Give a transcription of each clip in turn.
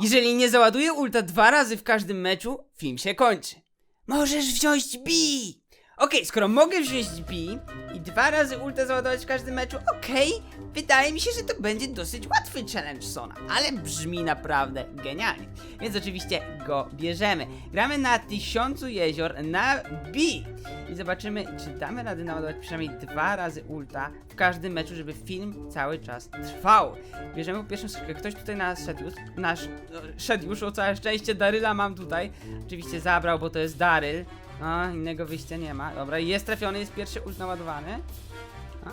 Jeżeli nie załaduje ulta dwa razy w każdym meczu, film się kończy. Możesz wziąć B! Okej, skoro mogę wziąć B dwa razy ulta załadować w każdym meczu, okej, wydaje mi się, że to będzie dosyć łatwy challenge Sona, ale brzmi naprawdę genialnie. Więc oczywiście go bierzemy. Gramy na tysiącu jezior na B i zobaczymy, czy damy radę naładować przynajmniej dwa razy ulta w każdym meczu, żeby film cały czas trwał. Bierzemy po pierwszą skrzynkę. Ktoś tutaj na szedł nasz no, szedł już, o całe szczęście Daryla mam tutaj. Oczywiście zabrał, bo to jest Daryl. A, innego wyjścia nie ma. Dobra, jest trafiony, jest pierwszy ult naładowany. A,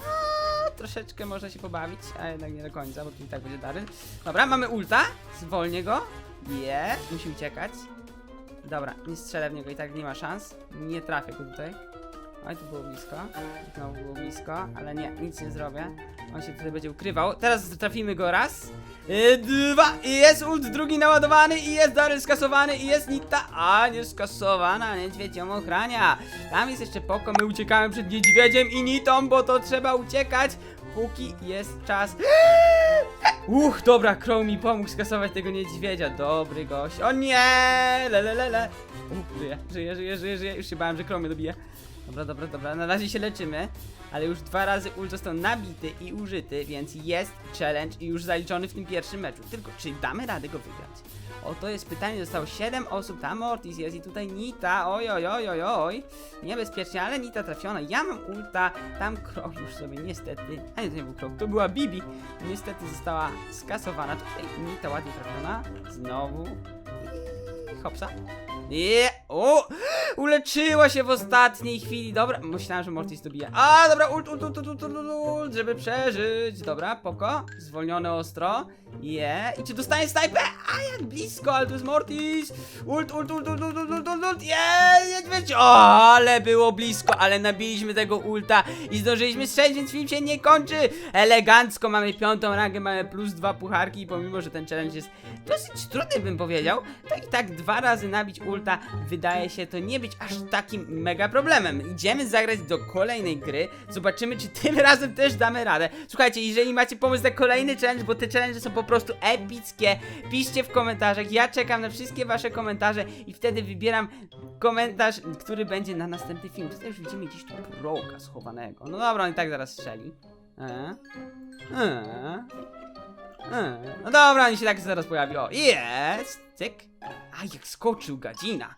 troszeczkę można się pobawić, a jednak nie do końca, bo tu i tak będzie Daryl. Dobra, mamy ulta, zwolnię go. Je, musi uciekać. Dobra, nie strzelę w niego i tak nie ma szans. Nie trafię go tutaj. Oj, tu było blisko. Znowu było blisko, ale nie, nic nie zrobię. On się tutaj będzie ukrywał. Teraz trafimy go raz. Yy, dwa. I jest ult drugi naładowany. I jest Daryl skasowany. I jest Nita. A, nie skasowana. Niedźwiedź ochrania. Tam jest jeszcze Poko. My uciekamy przed niedźwiedziem i Nitą, bo to trzeba uciekać. Póki jest czas. Uch, dobra, Crow mi pomógł skasować tego niedźwiedzia. Dobry gość. O nie! Le, le, le, le. Uch, żyje, żyje, żyje, żyje, żyje. Już się bałem, że Crow mnie dobije. Dobra, dobra, dobra. Na razie się leczymy. Ale już dwa razy ult został nabity i użyty, więc jest challenge i już zaliczony w tym pierwszym meczu. Tylko czy damy radę go wygrać? Oto jest pytanie, zostało 7 osób, tam Mortis jest i tutaj Nita, oj oj oj oj oj Niebezpiecznie, ale Nita trafiona, ja mam ulta, tam Krok już sobie niestety, a nie to nie był Krok, to była Bibi Niestety została skasowana, tutaj Nita ładnie trafiona, znowu i hopsa nie, o! Uleczyła się w ostatniej chwili. Dobra, myślałem, że Mortis dobije. A, dobra, ult, ult, ult, ult, ult, ult, ult żeby przeżyć. Dobra, poko. Zwolnione ostro. Je. Yeah. I czy dostanie snajpę? A, jak blisko, ale tu jest Mortis. Ult, ult, ult, ult, ult, ult, ult, ult. Je, yeah. O, ale było blisko, ale nabiliśmy tego ulta i zdążyliśmy strzelić, więc film się nie kończy. Elegancko mamy piątą rangę, mamy plus dwa pucharki i pomimo, że ten challenge jest dosyć trudny, bym powiedział, to i tak dwa razy nabić ulta wydaje się to nie być aż takim mega problemem. Idziemy zagrać do kolejnej gry, zobaczymy czy tym razem też damy radę. Słuchajcie, jeżeli macie pomysł na kolejny challenge, bo te challenge są po prostu epickie, piszcie w komentarzach, ja czekam na wszystkie wasze komentarze i wtedy wybieram komentarz, który będzie na następny film. Tutaj już widzimy gdzieś tu proga schowanego. No dobra, on i tak zaraz strzeli. E? E? E? No dobra, on się tak zaraz pojawi. Jest! Cyk. A, jak skoczył gadzina.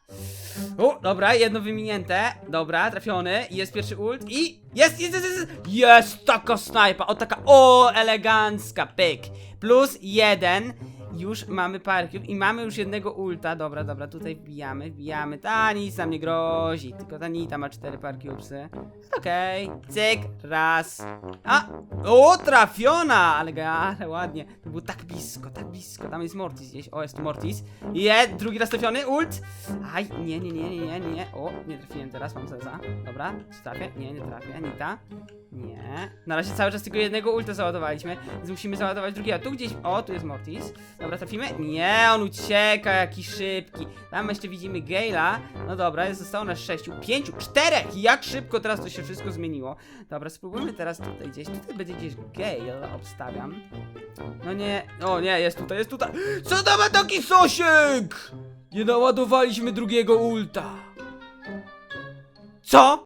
O, dobra, jedno wyminięte. Dobra, trafiony. Jest pierwszy ult i... Jest, jest, jest, jest! Jest taka snajpa. O, taka, o, elegancka, pyk. Plus jeden. Już mamy cube i mamy już jednego ulta. Dobra, dobra, tutaj wbijamy, wbijamy. Ta nic nam nie grozi. Tylko ta Nita ma cztery par cubesy. Okej, cyk, raz. A, o, trafiona! Ale, ale ładnie. To było tak blisko, tak blisko. Tam jest Mortis gdzieś. O, jest tu Mortis. Je, drugi raz trafiony, ult. Aj, nie, nie, nie, nie, nie. O, nie trafiłem teraz, mam zeza. Dobra, czy trafię? Nie, nie trafię. Nita. Nie. Na razie cały czas tylko jednego ulta załadowaliśmy, więc musimy załadować drugiego. Tu gdzieś. O, tu jest Mortis. Dobra, trafimy? Nie, on ucieka, jaki szybki. Tam jeszcze widzimy Gale'a. No dobra, jest zostało nas sześciu, pięciu, czterech! Jak szybko teraz to się wszystko zmieniło. Dobra, spróbujmy teraz tutaj gdzieś. Tutaj będzie gdzieś Gale, obstawiam. No nie, o nie, jest tutaj, jest tutaj. Co to ma taki sosiek? Nie naładowaliśmy drugiego ulta. Co?